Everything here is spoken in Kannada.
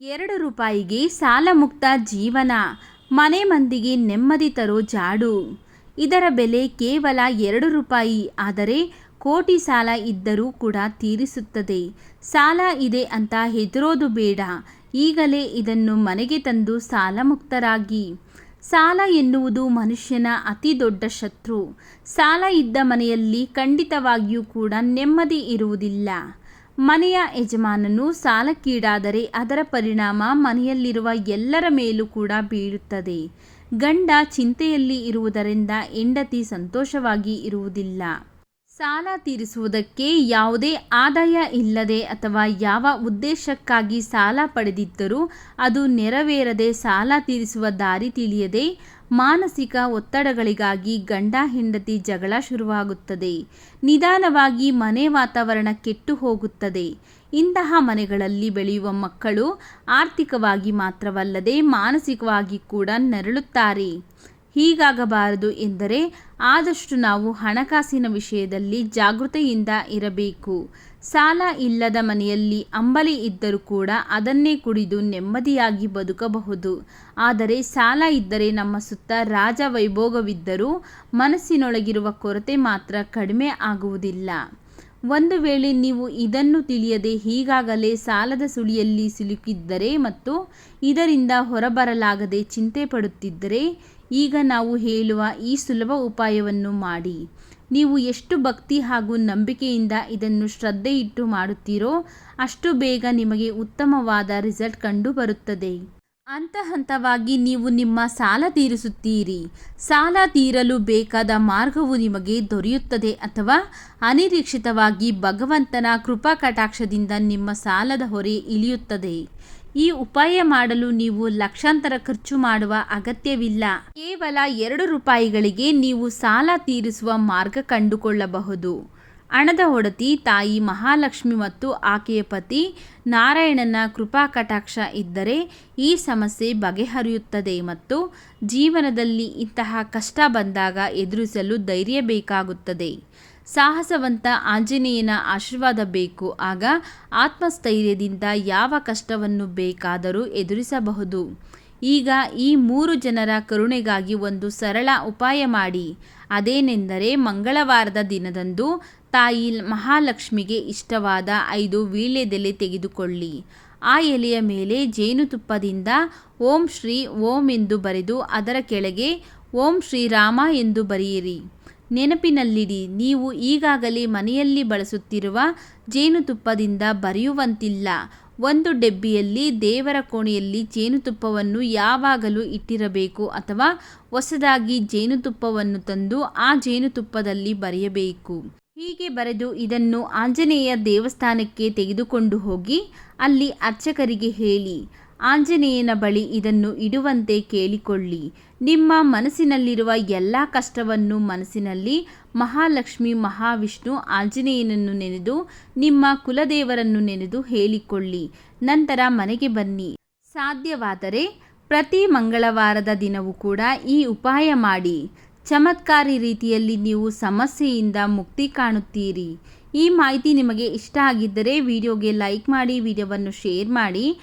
ಎರಡು ರೂಪಾಯಿಗೆ ಸಾಲಮುಕ್ತ ಜೀವನ, ಮನೆ ಮಂದಿಗೆ ನೆಮ್ಮದಿ ತರೋ ಜಾಡು. ಇದರ ಬೆಲೆ ಕೇವಲ ಎರಡು ರೂಪಾಯಿ, ಆದರೆ ಕೋಟಿ ಸಾಲ ಇದ್ದರೂ ಕೂಡ ತೀರಿಸುತ್ತದೆ. ಸಾಲ ಇದೆ ಅಂತ ಹೆದರೋದು ಬೇಡ. ಈಗಲೇ ಇದನ್ನು ಮನೆಗೆ ತಂದು ಸಾಲಮುಕ್ತರಾಗಿ. ಸಾಲ ಎನ್ನುವುದು ಮನುಷ್ಯನ ಅತಿ ದೊಡ್ಡ ಶತ್ರು. ಸಾಲ ಇದ್ದ ಮನೆಯಲ್ಲಿ ಖಂಡಿತವಾಗಿಯೂ ಕೂಡ ನೆಮ್ಮದಿ ಇರುವುದಿಲ್ಲ. ಮನೆಯ ಯಜಮಾನನು ಸಾಲಕ್ಕೀಡಾದರೆ ಅದರ ಪರಿಣಾಮ ಮನೆಯಲ್ಲಿರುವ ಎಲ್ಲರ ಮೇಲೂ ಕೂಡ ಬೀಳುತ್ತದೆ. ಗಂಡ ಚಿಂತೆಯಲ್ಲಿ ಇರುವುದರಿಂದ ಹೆಂಡತಿ ಸಂತೋಷವಾಗಿ ಇರುವುದಿಲ್ಲ. ಸಾಲ ತೀರಿಸುವುದಕ್ಕೆ ಯಾವುದೇ ಆದಾಯ ಇಲ್ಲದೆ ಅಥವಾ ಯಾವ ಉದ್ದೇಶಕ್ಕಾಗಿ ಸಾಲ ಪಡೆದಿದ್ದರೂ ಅದು ನೆರವೇರದೆ ಸಾಲ ತೀರಿಸುವ ದಾರಿ ತಿಳಿಯದೆ ಮಾನಸಿಕ ಒತ್ತಡಗಳಿಗಾಗಿ ಗಂಡ ಹೆಂಡತಿ ಜಗಳ ಶುರುವಾಗುತ್ತದೆ. ನಿಧಾನವಾಗಿ ಮನೆ ವಾತಾವರಣ ಕೆಟ್ಟು ಹೋಗುತ್ತದೆ. ಇಂತಹ ಮನೆಗಳಲ್ಲಿ ಬೆಳೆಯುವ ಮಕ್ಕಳು ಆರ್ಥಿಕವಾಗಿ ಮಾತ್ರವಲ್ಲದೆ ಮಾನಸಿಕವಾಗಿ ಕೂಡ ನರಳುತ್ತಾರೆ. ಹೀಗಾಗಬಾರದು ಎಂದರೆ ಆದಷ್ಟು ನಾವು ಹಣಕಾಸಿನ ವಿಷಯದಲ್ಲಿ ಜಾಗೃತೆಯಿಂದ ಇರಬೇಕು. ಸಾಲ ಇಲ್ಲದ ಮನೆಯಲ್ಲಿ ಅಂಬಲಿ ಇದ್ದರೂ ಕೂಡ ಅದನ್ನೇ ಕುಡಿದು ನೆಮ್ಮದಿಯಾಗಿ ಬದುಕಬಹುದು. ಆದರೆ ಸಾಲ ಇದ್ದರೆ ನಮ್ಮ ಸುತ್ತ ರಾಜ ವೈಭೋಗವಿದ್ದರೂ ಮನಸ್ಸಿನೊಳಗಿರುವ ಕೊರತೆ ಮಾತ್ರ ಕಡಿಮೆ ಆಗುವುದಿಲ್ಲ. ಒಂದು ವೇಳೆ ನೀವು ಇದನ್ನು ತಿಳಿಯದೆ ಹೀಗಾಗಲೇ ಸಾಲದ ಸುಳಿಯಲ್ಲಿ ಸಿಲುಕಿದ್ದರೆ ಮತ್ತು ಇದರಿಂದ ಹೊರಬರಲಾಗದೆ ಚಿಂತೆ ಪಡುತ್ತಿದ್ದರೆ ಈಗ ನಾವು ಹೇಳುವ ಈ ಸುಲಭ ಉಪಾಯವನ್ನು ಮಾಡಿ. ನೀವು ಎಷ್ಟು ಭಕ್ತಿ ಹಾಗೂ ನಂಬಿಕೆಯಿಂದ ಇದನ್ನು ಶ್ರದ್ಧೆ ಇಟ್ಟು ಮಾಡುತ್ತೀರೋ ಅಷ್ಟು ಬೇಗ ನಿಮಗೆ ಉತ್ತಮವಾದ ರಿಸಲ್ಟ್ ಕಂಡು ಬರುತ್ತದೆ ಹಂತ ಹಂತವಾಗಿ ನೀವು ನಿಮ್ಮ ಸಾಲ ತೀರಿಸುತ್ತೀರಿ. ಸಾಲ ತೀರಲು ಬೇಕಾದ ಮಾರ್ಗವು ನಿಮಗೆ ದೊರೆಯುತ್ತದೆ ಅಥವಾ ಅನಿರೀಕ್ಷಿತವಾಗಿ ಭಗವಂತನ ಕೃಪಾ ಕಟಾಕ್ಷದಿಂದ ನಿಮ್ಮ ಸಾಲದ ಹೊರೆ ಇಳಿಯುತ್ತದೆ. ಈ ಉಪಾಯ ಮಾಡಲು ನೀವು ಲಕ್ಷಾಂತರ ಖರ್ಚು ಮಾಡುವ ಅಗತ್ಯವಿಲ್ಲ. ಕೇವಲ ಎರಡು ರೂಪಾಯಿಗಳಿಗೆ ನೀವು ಸಾಲ ತೀರಿಸುವ ಮಾರ್ಗ ಕಂಡುಕೊಳ್ಳಬಹುದು. ಹಣದ ಒಡತಿ ತಾಯಿ ಮಹಾಲಕ್ಷ್ಮಿ ಮತ್ತು ಆಕೆಯ ಪತಿ ನಾರಾಯಣನ ಕೃಪಾ ಕಟಾಕ್ಷ ಇದ್ದರೆ ಈ ಸಮಸ್ಯೆ ಬಗೆಹರಿಯುತ್ತದೆ ಮತ್ತು ಜೀವನದಲ್ಲಿ ಇಂತಹ ಕಷ್ಟ ಬಂದಾಗ ಎದುರಿಸಲು ಧೈರ್ಯ ಬೇಕಾಗುತ್ತದೆ. ಸಾಹಸವಂತ ಆಂಜನೇಯನ ಆಶೀರ್ವಾದ ಬೇಕು. ಆಗ ಆತ್ಮಸ್ಥೈರ್ಯದಿಂದ ಯಾವ ಕಷ್ಟವನ್ನು ಬೇಕಾದರೂ ಎದುರಿಸಬಹುದು. ಈಗ ಈ ಮೂರು ಜನರ ಕರುಣೆಗಾಗಿ ಒಂದು ಸರಳ ಉಪಾಯ ಮಾಡಿ. ಅದೇನೆಂದರೆ ಮಂಗಳವಾರದ ದಿನದಂದು ತಾಯಿ ಮಹಾಲಕ್ಷ್ಮಿಗೆ ಇಷ್ಟವಾದ ಐದು ವೀಳ್ಯದೆಲೆ ತೆಗೆದುಕೊಳ್ಳಿ. ಆ ಎಲೆಯ ಮೇಲೆ ಜೇನುತುಪ್ಪದಿಂದ ಓಂ ಶ್ರೀ ಓಂ ಎಂದು ಬರೆದು ಅದರ ಕೆಳಗೆ ಓಂ ಶ್ರೀರಾಮ ಎಂದು ಬರೆಯಿರಿ. ನೆನಪಿನಲ್ಲಿಡಿ, ನೀವು ಈಗಾಗಲೇ ಮನೆಯಲ್ಲಿ ಬಳಸುತ್ತಿರುವ ಜೇನುತುಪ್ಪದಿಂದ ಬರೆಯುವಂತಿಲ್ಲ. ಒಂದು ಡಬ್ಬಿಯಲ್ಲಿ ದೇವರ ಕೋಣೆಯಲ್ಲಿ ಜೇನುತುಪ್ಪವನ್ನು ಯಾವಾಗಲೂ ಇಟ್ಟಿರಬೇಕು ಅಥವಾ ಹೊಸದಾಗಿ ಜೇನುತುಪ್ಪವನ್ನು ತಂದು ಆ ಜೇನುತುಪ್ಪದಲ್ಲಿ ಬರೆಯಬೇಕು. ಹೀಗೆ ಬರೆದು ಇದನ್ನು ಆಂಜನೇಯ ದೇವಸ್ಥಾನಕ್ಕೆ ತೆಗೆದುಕೊಂಡು ಹೋಗಿ ಅಲ್ಲಿ ಅರ್ಚಕರಿಗೆ ಹೇಳಿ ಆಂಜನೇಯನ ಬಳಿ ಇದನ್ನು ಇಡುವಂತೆ ಕೇಳಿಕೊಳ್ಳಿ. ನಿಮ್ಮ ಮನಸ್ಸಿನಲ್ಲಿರುವ ಎಲ್ಲ ಕಷ್ಟವನ್ನು ಮನಸ್ಸಿನಲ್ಲಿ ಮಹಾಲಕ್ಷ್ಮಿ, ಮಹಾವಿಷ್ಣು ಆಂಜನೇಯನನ್ನು ನೆನೆದು, ನಿಮ್ಮ ಕುಲದೇವರನ್ನು ನೆನೆದು ಹೇಳಿಕೊಳ್ಳಿ. ನಂತರ ಮನೆಗೆ ಬನ್ನಿ. ಸಾಧ್ಯವಾದರೆ ಪ್ರತಿ ಮಂಗಳವಾರದ ದಿನವೂ ಕೂಡ ಈ ಉಪಾಯ ಮಾಡಿ. ಚಮತ್ಕಾರಿ ರೀತಿಯಲ್ಲಿ ನೀವು ಸಮಸ್ಯೆಯಿಂದ ಮುಕ್ತಿ ಕಾಣುತ್ತೀರಿ. ಈ ಮಾಹಿತಿ ನಿಮಗೆ ಇಷ್ಟ ಆಗಿದ್ದರೆ ವಿಡಿಯೋಗೆ ಲೈಕ್ ಮಾಡಿ, ವಿಡಿಯೋವನ್ನು ಶೇರ್ ಮಾಡಿ.